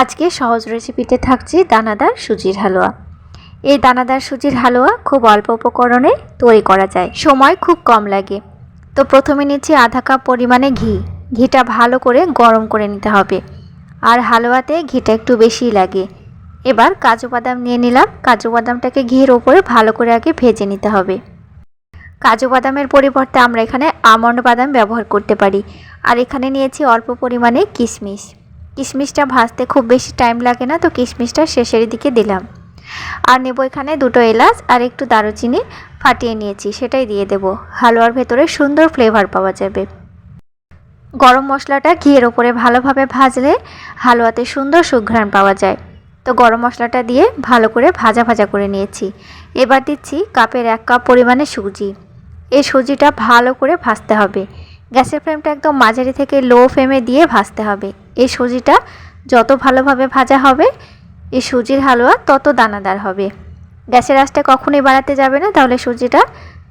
আজকে সহজ রেসিপিতে থাকছে দানাদার সুজির হালুয়া। এই দানাদার সুজির হালুয়া খুব অল্প উপকরণে তৈরি করা যায়। সময় খুব কম লাগে। তো প্রথমে নিচ্ছি আধা কাপ পরিমাণে ঘি। ঘিটা ভালো করে গরম করে নিতে হবে। আর হালুয়াতে ঘিটা একটু বেশিই লাগে। এবার কাজু বাদাম নিয়ে নিলাম। কাজু বাদামটাকে ঘির ওপরে ভালো করে আগে ভেজে নিতে হবে। কাজু বাদামের পরিবর্তে আমরা এখানে আমন্ড বাদাম ব্যবহার করতে পারি। আর এখানে নিয়েছি অল্প পরিমাণে কিশমিশ। কিশমিশটা ভাজতে খুব বেশি টাইম লাগে না, তো কিশমিশটা শেষের দিকে দিলাম। আর নেব এখানে দুটো এলাচ আর একটু দারুচিনি ফাটিয়ে নিয়েছি, সেটাই দিয়ে দেব। হালুয়ার ভেতরে সুন্দর ফ্লেভার পাওয়া যাবে। গরম মশলাটা ঘিয়ের ওপরে ভালোভাবে ভাজলে হালুয়াতে সুন্দর সুঘ্রাণ পাওয়া যায়। তো গরম মশলাটা দিয়ে ভালো করে ভাজা ভাজা করে নিয়েছি। এবার দিচ্ছি কাপের এক কাপ পরিমাণে সুজি। এই সুজিটা ভালো করে ভাজতে হবে। গ্যাসের ফ্লেমটা একদম মাঝারি থেকে লো ফ্লেমে দিয়ে ভাজতে হবে। এই সুজিটা যত ভালোভাবে ভাজা হবে, এই সুজির হালুয়া তত দানাদার হবে। গ্যাসের আঁচটা কখনোই বাড়াতে যাবে না, তাহলে সুজিটা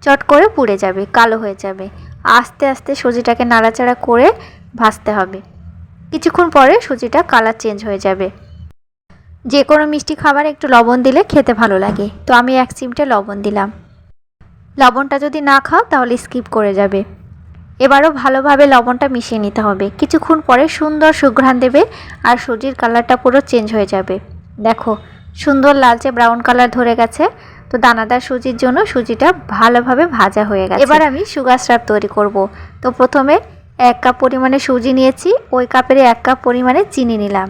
চট করে পুড়ে যাবে, কালো হয়ে যাবে। আস্তে আস্তে সুজিটাকে নাড়াচাড়া করে ভাজতে হবে। কিছুক্ষণ পরে সুজিটা কালার চেঞ্জ হয়ে যাবে। যে কোনো মিষ্টি খাবার একটু লবণ দিলে খেতে ভালো লাগে। তো আমি এক চিমটে লবণ দিলাম। লবণটা যদি না খাও, তাহলে স্কিপ করে যাবে। এবারও ভালোভাবে লবণটা মিশিয়ে নিতে হবে। কিছুক্ষণ পরে সুন্দর সুঘ্রাণ দেবে আর সুজির কালারটা পুরো চেঞ্জ হয়ে যাবে। দেখো, সুন্দর লালচে ব্রাউন কালার ধরে গেছে। তো দানাদার সুজির জন্য সুজিটা ভালোভাবে ভাজা হয়ে গেছে। এবার আমি সুগার স্রাব তৈরি করব। তো প্রথমে এক কাপ পরিমাণে সুজি নিয়েছি, ওই কাপের এক কাপ পরিমাণে চিনি নিলাম।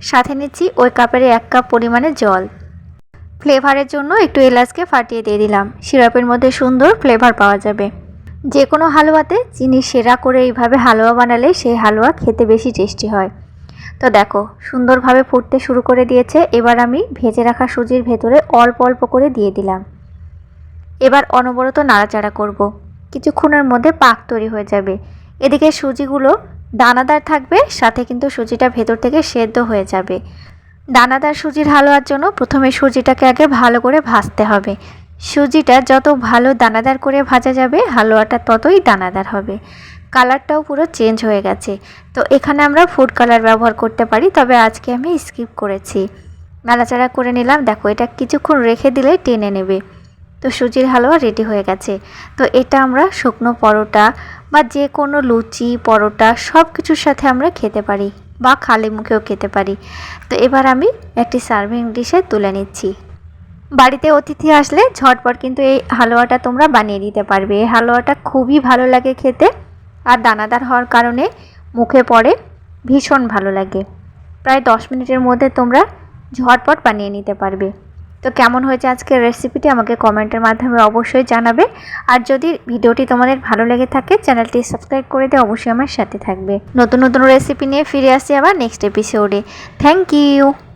সাথে নিচ্ছি ওই কাপের এক কাপ পরিমাণে জল। ফ্লেভারের জন্য একটু এলাচকে ফাটিয়ে দিয়ে দিলাম। সিরাপের মধ্যে সুন্দর ফ্লেভার পাওয়া যাবে। যে কোনো হালুয়াতে চিনি সেরা করে এইভাবে হালুয়া বানালে সেই হালুয়া খেতে বেশি টেস্টি হয়। তো দেখো, সুন্দরভাবে ফুটতে শুরু করে দিয়েছে। এবার আমি ভেজে রাখা সুজির ভেতরে অল্প অল্প করে দিয়ে দিলাম। এবার অনবরত নাড়াচাড়া করব। কিছুক্ষণের মধ্যে পাক তৈরি হয়ে যাবে। এদিকে সুজিগুলো দানাদার থাকবে, সাথে কিন্তু সুজিটা ভেতর থেকে সেদ্ধ হয়ে যাবে। দানাদার সুজির হালুয়ার জন্য প্রথমে সুজিটাকে আগে ভালো করে ভাজতে হবে। সুজিটা যত ভালো দানাদার করে ভাজা যাবে, হালুয়াটা ততই দানাদার হবে। কালারটাও পুরো চেঞ্জ হয়ে গেছে। তো এখানে আমরা ফুড কালার ব্যবহার করতে পারি, তবে আজকে আমি স্কিপ করেছি। নাড়াচাড়া করে নিলাম, দেখো এটা কিছুক্ষণ রেখে দিলে টেনে নেবে। তো সুজির হালুয়া রেডি হয়ে গেছে। তো এটা আমরা শুকনো পরোটা বা যে কোনো লুচি, পরোটা সব কিছুর সাথে আমরা খেতে পারি বা খালি মুখেও খেতে পারি। তো এবার আমি একটি সার্ভিং ডিশে তুলে নিচ্ছি। বাড়িতে অতিথি আসলে ঝটপট কিন্তু এই হালুয়াটা তোমরা বানিয়ে দিতে পারবে। এই হালুয়াটা খুবই ভালো লাগে খেতে আর দানাদার হওয়ার কারণে মুখে পড়ে ভীষণ ভালো লাগে। প্রায় দশ মিনিটের মধ্যে তোমরা ঝটপট বানিয়ে নিতে পারবে। তো কেমন হয়েছে আজকের রেসিপিটি আমাকে কমেন্টের মাধ্যমে অবশ্যই জানাবে। আর যদি ভিডিওটি তোমাদের ভালো লেগে থাকে, চ্যানেলটি সাবস্ক্রাইব করে দিয়ে অবশ্যই আমার সাথে থাকবে। নতুন নতুন রেসিপি নিয়ে ফিরে আসি আবার নেক্সট এপিসোডে থ্যাংক ইউ